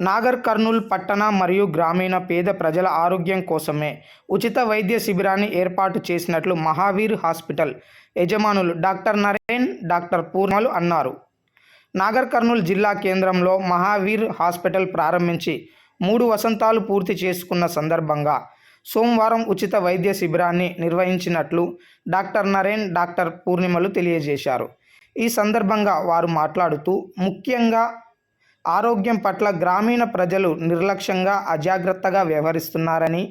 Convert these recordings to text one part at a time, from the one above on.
నాగర్ కర్నూల్ పట్టణ మరియు గ్రామీణ పేద ప్రజల ఆరోగ్యం కోసమే ఉచిత వైద్య శిబిరాన్ని ఏర్పాటు చేసినట్లు మహావీర్ హాస్పిటల్ యజమానులు డాక్టర్ నరేన్ డాక్టర్ పూర్ణలు అన్నారు. నాగర్ కర్నూల్ జిల్లా కేంద్రంలో మహావీర్ హాస్పిటల్ ప్రారంభించి మూడు వసంతాలు పూర్తి చేసుకున్న సందర్భంగా సోమవారం ఉచిత వైద్య శిబిరాన్ని నిర్వహించినట్లు డాక్టర్ నరేన్ డాక్టర్ పూర్ణిమలు తెలియజేశారు. ఈ సందర్భంగా వారు మాట్లాడుతూ ముఖ్యంగా ఆరోగ్యం పట్ల గ్రామీణ ప్రజలు నిర్లక్ష్యంగా అజాగ్రత్తగా వ్యవహరిస్తున్నారని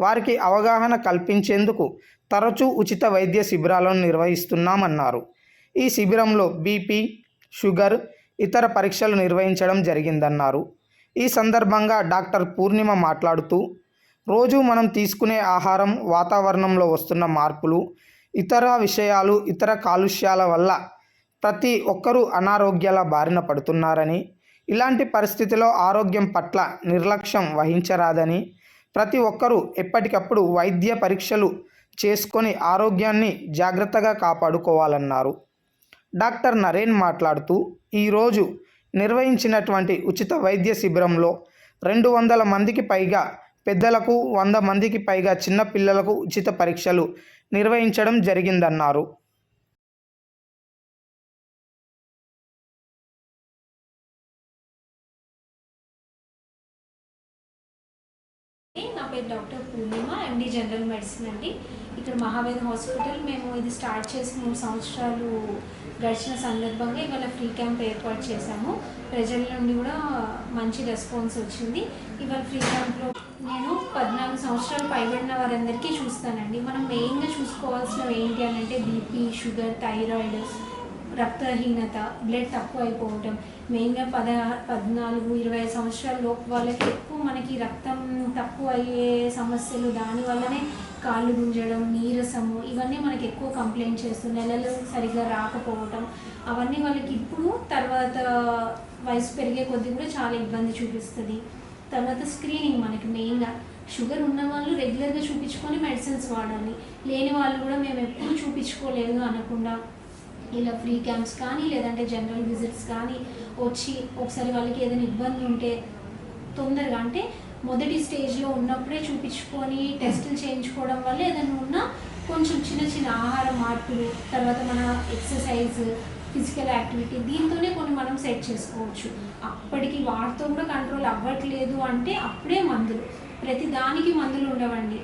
వారికి అవగాహన కల్పించేందుకు తరచూ ఉచిత వైద్య శిబిరాలను నిర్వహిస్తున్నామన్నారు. ఈ శిబిరంలో బీపీ షుగర్ ఇతర పరీక్షలు నిర్వహించడం జరిగిందన్నారు. ఈ సందర్భంగా డాక్టర్ పూర్ణిమ మాట్లాడుతూ రోజు మనం తీసుకునే ఆహారం వాతావరణంలో వస్తున్న మార్పులు ఇతర విషయాలు ఇతర కాలుష్యాల వల్ల ప్రతి ఒక్కరూ అనారోగ్యాల బారిన పడుతున్నారని ఇలాంటి పరిస్థితిలో ఆరోగ్యం పట్ల నిర్లక్ష్యం వహించరాదని ప్రతి ఒక్కరూ ఎప్పటికప్పుడు వైద్య పరీక్షలు చేసుకొని ఆరోగ్యాన్ని జాగ్రత్తగా కాపాడుకోవాలన్నారు. డాక్టర్ నరేన్ మాట్లాడుతూ ఈరోజు నిర్వహించినటువంటి ఉచిత వైద్య శిబిరంలో రెండు వందల మందికి పైగా పెద్దలకు వంద మందికి పైగా చిన్నపిల్లలకు ఉచిత పరీక్షలు నిర్వహించడం జరిగిందన్నారు. Doctor Purnima MD general medicine అండి. ఇక్కడ మహావేద హాస్పిటల్ మేము ఇది స్టార్ట్ చేసి మూడు సంవత్సరాలు గడిచిన సందర్భంగా ఇవాళ ఫ్రీ క్యాంప్ ఏర్పాటు చేశాము. ప్రజల నుండి కూడా మంచి రెస్పాన్స్ వచ్చింది. ఇవాళ ఫ్రీ క్యాంప్లో నేను పద్నాలుగు సంవత్సరాలు పైబడిన వారందరికీ చూస్తానండి. మనం మెయిన్గా చూసుకోవాల్సినవి ఏంటి అని అంటే బీపీ షుగర్ థైరాయిడ్ రక్తహీనత బ్లడ్ తక్కువ అయిపోవటం మెయిన్గా పద పద్నాలుగు ఇరవై సంవత్సరాల లోపు వాళ్ళకి ఎక్కువ మనకి రక్తం తక్కువ అయ్యే సమస్యలు దానివల్లనే కాళ్ళు గుంజడం నీరసము ఇవన్నీ మనకి ఎక్కువ కంప్లైంట్ చేస్తూ నెలలు సరిగ్గా రాకపోవటం అవన్నీ వాళ్ళకి ఇప్పుడు తర్వాత వయసు పెరిగే కొద్దీ కూడా చాలా ఇబ్బంది చూపిస్తుంది. తర్వాత స్క్రీనింగ్ మనకి మెయిన్గా షుగర్ ఉన్న వాళ్ళు రెగ్యులర్గా చూపించుకొని మెడిసిన్స్ వాడాలి. లేని వాళ్ళు కూడా మేము ఎప్పుడు చూపించుకోలేదు అనకుండా ఇలా ఫ్రీ క్యాంప్స్ కానీ లేదంటే జనరల్ విజిట్స్ కానీ వచ్చి ఒకసారి వాళ్ళకి ఏదైనా ఇబ్బంది ఉంటే తొందరగా అంటే మొదటి స్టేజ్లో ఉన్నప్పుడే చూపించుకొని టెస్టులు చేయించుకోవడం వల్ల ఏదైనా ఉన్నా కొంచెం చిన్న చిన్న ఆహార మార్పులు తర్వాత మన ఎక్సర్సైజ్ ఫిజికల్ యాక్టివిటీ దీంతోనే కొన్ని మనం సెట్ చేసుకోవచ్చు. అప్పటికి వాటితో కూడా కంట్రోల్ అవ్వట్లేదు అంటే అప్పుడే మందులు. ప్రతి దానికి మందులు ఉండవండి.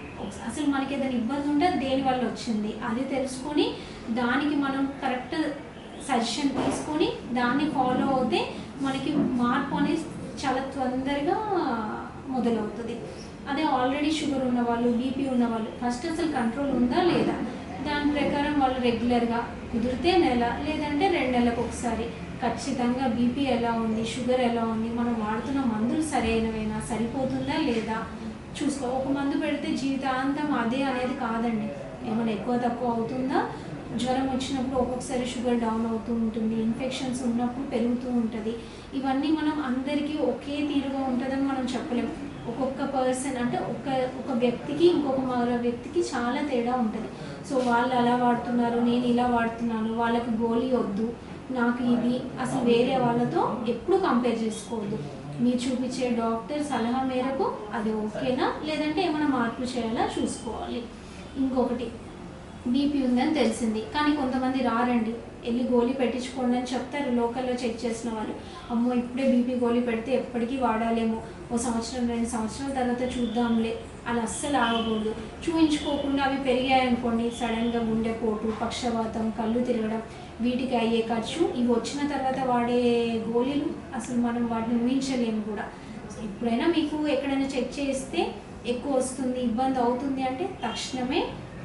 అసలు మనకి ఏదైనా ఇబ్బంది ఉంటే దేని వల్ల వచ్చింది? అది తెలుసుకొని దానికి మనం కరెక్ట్ సజెషన్ తీసుకొని దాన్ని ఫాలో అవుతే మనకి మార్పు అనేది చాలా తొందరగా మొదలవుతుంది. అదే ఆల్రెడీ షుగర్ ఉన్న వాళ్ళు బీపీ ఉన్న వాళ్ళు ఫస్ట్ అసలు కంట్రోల్ ఉందా లేదా? దాని ప్రకారం వాళ్ళు రెగ్యులర్గా కుదిరితే నెల లేదంటే రెండు నెలలకు ఒకసారి. ఖచ్చితంగా బీపీ ఎలా ఉంది షుగర్ ఎలా ఉంది మనం వాడుతున్న మందులు సరైనవేనా సరిపోతుందా లేదా? చూసుకో ఒక మందు పెడితే జీవితాంతం అదే అనేది కాదండి. ఏమైనా ఎక్కువ తక్కువ అవుతుందా? జ్వరం వచ్చినప్పుడు ఒక్కొక్కసారి షుగర్ డౌన్ అవుతూ ఉంటుంది ఇన్ఫెక్షన్స్ ఉన్నప్పుడు పెరుగుతూ ఉంటుంది. ఇవన్నీ మనం అందరికీ ఒకే తీరుగా ఉంటుందని మనం చెప్పలేం. ఒక్కొక్క పర్సన్ అంటే ఒక ఒక వ్యక్తికి ఇంకొక మరో వ్యక్తికి చాలా తేడా ఉంటుంది. సో వాళ్ళు అలా వాడుతున్నారు నేను ఇలా వాడుతున్నాను వాళ్ళకి గోళీ వద్దు నాకు ఇది అసలు వేరే వాళ్ళతో ఎప్పుడు కంపేర్ చేసుకోవద్దు. మీరు చూపించే డాక్టర్ సలహా మేరకు అది ఓకేనా? లేదంటే ఏమైనా మార్పు చేయాలా? చూసుకోవాలి. ఇంకొకటి బీపీ ఉందని తెలిసింది. కానీ కొంతమంది రారండి వెళ్ళి గోళీ పెట్టించుకోండి అని చెప్తారు. లోకల్లో చెక్ చేసిన వాళ్ళు. అమ్మో ఇప్పుడే బీపీ గోళీ పెడితే ఎప్పటికీ వాడాలేమో. ఓ సంవత్సరం రెండు సంవత్సరాల తర్వాత చూద్దాంలే. అలా అస్సలు ఆగకూడదు. చూయించుకోకుండా అవి పెరిగాయనుకోండి సడన్గా గుండెపోటు పక్షవాతం కళ్ళు తిరగడం వీటికి అయ్యే ఖర్చు ఇవి వచ్చిన తర్వాత వాడే గోళీలు అసలు మనం వాటిని ఊహించలేము కూడా. ఎప్పుడైనా మీకు ఎక్కడైనా చెక్ చేస్తే ఎక్కువ వస్తుంది ఇబ్బంది అవుతుంది అంటే తక్షణమే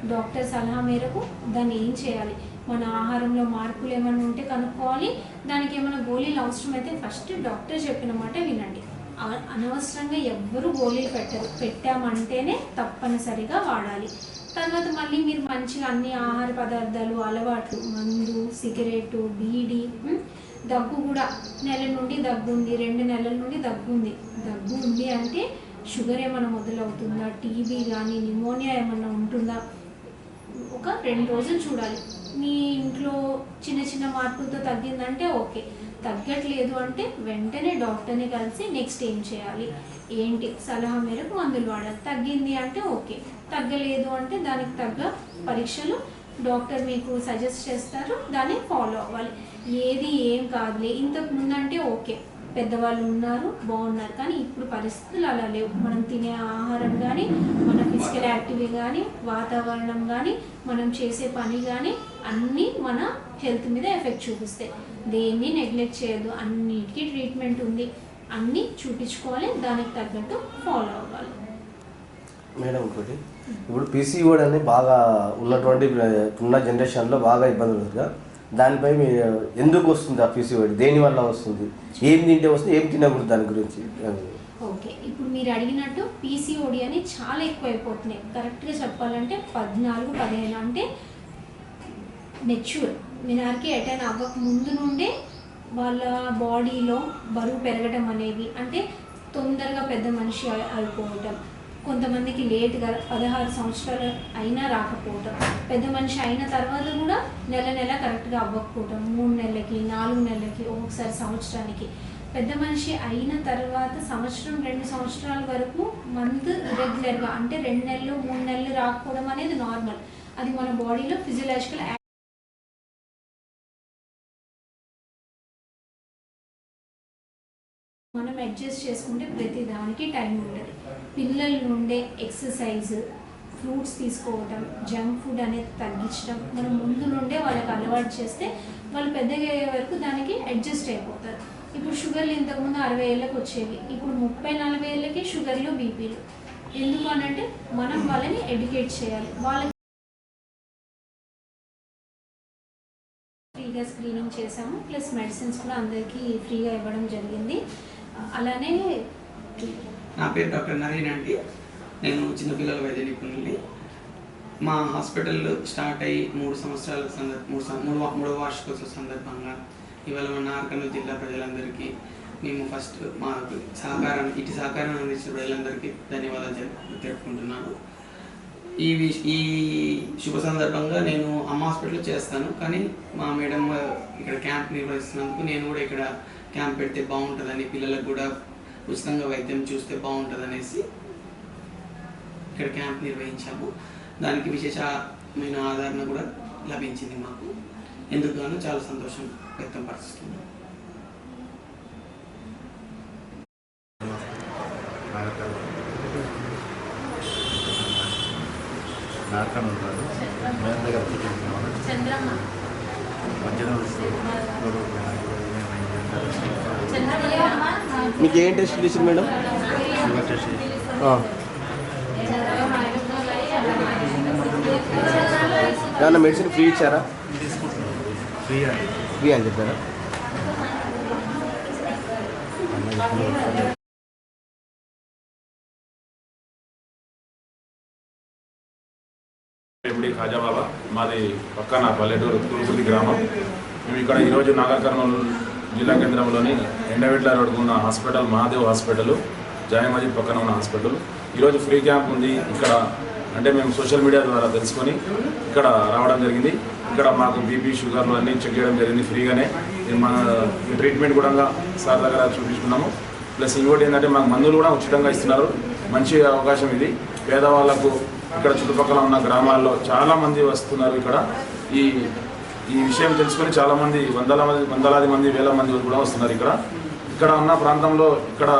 డాక్టర్ సలహా మేరకు దాన్ని ఏం చేయాలి? మన ఆహారంలో మార్పులు ఏమైనా ఉంటే కనుక్కోవాలి. దానికి ఏమైనా గోళీలు అవసరమైతే ఫస్ట్ డాక్టర్ చెప్పిన మాట వినండి. అనవసరంగా ఎవ్వరూ గోళీలు పెట్టరు. పెట్టామంటేనే తప్పనిసరిగా వాడాలి. తర్వాత మళ్ళీ మీరు మంచిగా అన్ని ఆహార పదార్థాలు అలవాట్లు మందు సిగరెట్టు బీడి దగ్గు కూడా నెల నుండి దగ్గు ఉంది రెండు నెలల నుండి దగ్గు ఉంది. దగ్గు ఉంది అంటే షుగర్ ఏమైనా మొదలవుతుందా? టీబీ కానీ నిమోనియా ఏమైనా ఉంటుందా? ఒక రెండు రోజులు చూడాలి. మీ ఇంట్లో చిన్న చిన్న మార్పులతో తగ్గిందంటే ఓకే. తగ్గట్లేదు అంటే వెంటనే డాక్టర్ని కలిసి నెక్స్ట్ ఏం చేయాలి? ఏంటి? సలహా మేరకు మందులు వాడాలి. తగ్గింది అంటే ఓకే. తగ్గలేదు అంటే దానికి తగ్గ పరీక్షలు డాక్టర్ మీకు సజెస్ట్ చేస్తారు. దాన్ని ఫాలో అవ్వాలి. ఏది ఏం కాదులే. ఇంతకు ముందంటే ఓకే. పెద్దవాళ్ళు ఉన్నారు బాగున్నారు. కానీ ఇప్పుడు పరిస్థితులు అలా లేవు. మనం తినే ఆహారం కానీ మన ఫిజికల్ యాక్టివిటీ కానీ వాతావరణం కానీ మనం చేసే పని కానీ అన్నీ మన హెల్త్ మీద ఎఫెక్ట్ చూపిస్తాయి. దేన్ని నెగ్లెక్ట్ చేయొద్దు. అన్నిటికీ ట్రీట్మెంట్ ఉంది. అన్నీ చూపించుకోవాలి. దానికి తగ్గట్టు ఫాలో అవ్వాలి. మేడం ఇంకోటి ఇప్పుడు పీసీఓడి అనేది బాగా ఉన్నటువంటి ఉన్న జనరేషన్లో బాగా ఇబ్బందులు కదా దానిపై మీరు ఎందుకు వస్తుంది ఆ పీసీఓడి దేని వల్ల వస్తుంది? ఏం తింటే వస్తుంది? ఏం తినకూడదు దాని గురించి. ఓకే ఇప్పుడు మీరు అడిగినట్టు పీసీఓడి అని చాలా ఎక్కువ అయిపోతున్నాయి కరెక్ట్గా చెప్పాలంటే పద్నాలుగు పదిహేను అంటే మెచ్యూర్ మినార్కి అటైన్ అవ్వక ముందు నుండే వాళ్ళ బాడీలో బరువు పెరగడం అనేది అంటే తొందరగా పెద్ద మనిషి అయిపోవటం. కొంతమందికి లేట్గా పదహారు సంవత్సరాలు అయినా రాకపోవటం పెద్ద మనిషి అయిన తర్వాత కూడా నెల నెల కరెక్ట్గా అవ్వకపోవటం మూడు నెలలకి నాలుగు నెలలకి ఒక్కొక్కసారి సంవత్సరానికి. పెద్ద మనిషి అయిన తర్వాత సంవత్సరం రెండు సంవత్సరాల వరకు మంత్ రెగ్యులర్గా అంటే రెండు నెలలు మూడు నెలలు రాకపోవడం అనేది నార్మల్ అది మన బాడీలో ఫిజియలాజికల్ మనం అడ్జస్ట్ చేసుకుంటే ప్రతి దానికి టైం ఉంటుంది. పిల్లల నుండే ఎక్సర్సైజ్ ఫ్రూట్స్ తీసుకోవటం జంక్ ఫుడ్ అనేది తగ్గించడం మనం ముందు నుండే వాళ్ళకి అలవాటు చేస్తే వాళ్ళు పెద్దగా అయ్యే వరకు దానికి అడ్జస్ట్ అయిపోతారు. ఇప్పుడు షుగర్లు ఇంతకుముందు అరవై ఏళ్ళకి వచ్చేవి. ఇప్పుడు ముప్పై నలభై ఏళ్ళకి షుగర్లు బీపీలు ఎందుకు అనంటే మనం వాళ్ళని ఎడ్యుకేట్ చేయాలి. వాళ్ళకి ఫ్రీగా స్క్రీనింగ్ చేసాము ప్లస్ మెడిసిన్స్ కూడా అందరికీ ఫ్రీగా ఇవ్వడం జరిగింది. అలానే నా పేరు డాక్టర్ నవీన్ అండి. నేను చిన్నపిల్లల వైద్య నిపుణుల్ని. మా హాస్పిటల్ స్టార్ట్ అయ్యి మూడు సంవత్సరాల సందర్భ మూడు మూడు మూడవ వార్షికోత్సవ సందర్భంగా ఇవాళ మన నార్కర్నూలు జిల్లా ప్రజలందరికీ మేము ఫస్ట్ మా సహకారం ఇటు సహకారం అందించిన ప్రజలందరికీ ధన్యవాదాలు తెలుపుకుంటున్నాను ఈ ఈ శుభ సందర్భంగా నేను అమ్మ హాస్పిటల్లో చేస్తాను. కానీ మా మేడం ఇక్కడ క్యాంప్ నిర్వహిస్తున్నందుకు నేను కూడా ఇక్కడ క్యాంప్ పెడితే బాగుంటుందని పిల్లలకు కూడా ఉచితంగా వైద్యం చూస్తే బాగుంటుంది అనేసి ఇక్కడ క్యాంప్ నిర్వహించాము. దానికి విశేషమైన ఆదరణ కూడా లభించింది మాకు. ఎందుకు గాను చాలా సంతోషం వ్యక్తం పరుస్తున్నాను నాటకం ఉంటారు మేడం దగ్గర తీసుకున్నాను చంద్రమ్మ. మధ్యలో మీకు ఏం టెస్ట్ చేసింది మేడం? ఏమన్నా మెడిసిన్ ఫ్రీ ఇచ్చారా? ఫ్రీ అని చెప్పారా? ఎండి ఖాజాబాబా మాది పక్కన పల్లెటూరు తురుకుర్తి గ్రామం. మేము ఇక్కడ ఈరోజు నాగర్ జిల్లా కేంద్రంలోని ఎండవెట్ల రోడ్ ఉన్న హాస్పిటల్ మహాదేవ్ హాస్పిటల్ జాయ్ పక్కన ఉన్న హాస్పిటల్. ఈరోజు ఫ్రీ క్యాంప్ ఉంది. ఇక్కడ అంటే మేము సోషల్ మీడియా ద్వారా తెలుసుకొని ఇక్కడ రావడం జరిగింది. ఇక్కడ మాకు బీపీ షుగర్లు అన్నీ చెక్ చేయడం జరిగింది ఫ్రీగానే. మన ఈ ట్రీట్మెంట్ కూడా సార్ దగ్గర చూపించుకున్నాము. ప్లస్ ఇంకోటి ఏంటంటే మాకు మందులు కూడా ఉచితంగా ఇస్తున్నారు. మంచి అవకాశం ఇది. పేదవాళ్ళకు ఇక్కడ చుట్టుపక్కల ఉన్న గ్రామాల్లో చాలామంది వస్తున్నారు ఇక్కడ. ఈ ఈ విషయం తెలుసుకొని చాలా మంది వందల మంది వందలాది మంది వేల మంది కూడా వస్తున్నారు ఇక్కడ. ఇక్కడ ఉన్న ప్రాంతంలో ఇక్కడ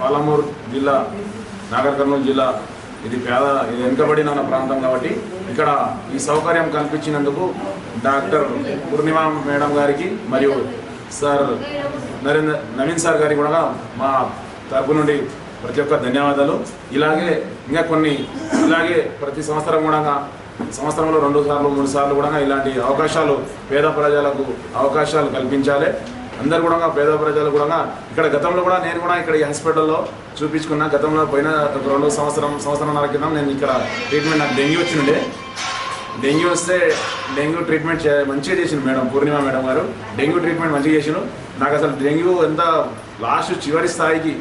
పాలమూరు జిల్లా నాగర్ కర్నూలు జిల్లా ఇది పేద ఇది వెనుకబడిన ఉన్న ప్రాంతం కాబట్టి ఇక్కడ ఈ సౌకర్యం కల్పించినందుకు డాక్టర్ పూర్ణిమ మేడం గారికి మరియు సార్ నరేంద్ర నవీన్ సార్ గారికి కూడా మా తరపు నుండి ప్రతి ఒక్క ధన్యవాదాలు. ఇలాగే ఇంకా కొన్ని ఇలాగే ప్రతి సంవత్సరం కూడా సంవత్సరంలో రెండు సార్లు మూడు సార్లు కూడా ఇలాంటి అవకాశాలు పేద ప్రజలకు అవకాశాలు కల్పించాలి. అందరు కూడా పేద ప్రజలు కూడా ఇక్కడ గతంలో కూడా నేను కూడా ఇక్కడ ఈ హాస్పిటల్లో చూపించుకున్నా. గతంలో పోయిన రెండు సంవత్సరం సంవత్సరంన్నర క్రితం నేను ఇక్కడ ట్రీట్మెంట్ నాకు డెంగ్యూ వచ్చిండే. డెంగ్యూ వస్తే డెంగ్యూ ట్రీట్మెంట్ చే- మంచిగా చేసిండు మేడం పూర్ణిమ మేడం గారు. డెంగ్యూ ట్రీట్మెంట్ మంచిగా చేసిండు. నాకు అసలు డెంగ్యూ ఎంత లాస్ట్ చివరి స్థాయికి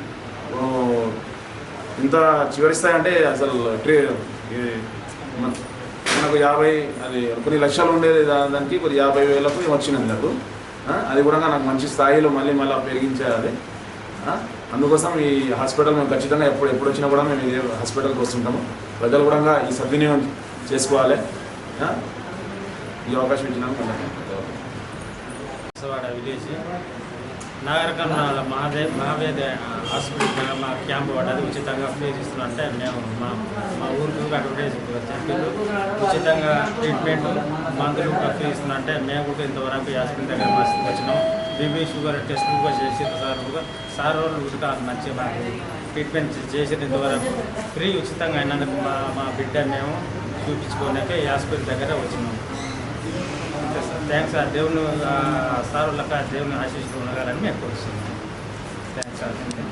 ఇంత చివరి స్థాయి అంటే అసలు ట్రీ మనకు యాభై అది కొన్ని లక్షలు ఉండేది దానికి కొద్ది యాభై వేలకు వచ్చినది నాకు అది కూడా నాకు మంచి స్థాయిలో మళ్ళీ మళ్ళీ పెరిగించాలి అందుకోసం ఈ హాస్పిటల్ మేము ఖచ్చితంగా ఎప్పుడు ఎప్పుడు వచ్చినా కూడా మేము ఇదే హాస్పిటల్కి వస్తుంటాము. ప్రజలు కూడా ఈ సద్వినియోగం చేసుకోవాలి. ఈ అవకాశం ఇచ్చినందుకు village. Nagarkurnool Mahadev Mahaveda hospital మా క్యాంప్ పడ్డది ఉచితంగా ఫ్రీ ఇస్తున్నారంటే మేము మా మా ఊరికి అడ్వర్టైజ్ చెప్పిండు ఉచితంగా ట్రీట్మెంట్ మందులు కూడా ఫ్రీ ఇస్తున్నారంటే మేము కూడా ఇంతవరకు హాస్పిటల్ దగ్గర మస్తు వచ్చినాం. బీబీ షుగర్ టెస్ట్ కూడా చేసి సార్ కూడా. సార్ వాళ్ళు కూడా మంచిగా మాకు ట్రీట్మెంట్ చేసిన ఇంతవరకు. ఫ్రీ ఉచితంగా అయినందుకు మా మా బిడ్డ మేము చూపించుకోలేక హాస్పిటల్ దగ్గర వచ్చినాం. థ్యాంక్స్ సార్ దేవుని సార్ వాళ్ళక దేవుని ఆశిస్తూ ఉండగాలని మేము కోరుతున్నాం థ్యాంక్స్ సార్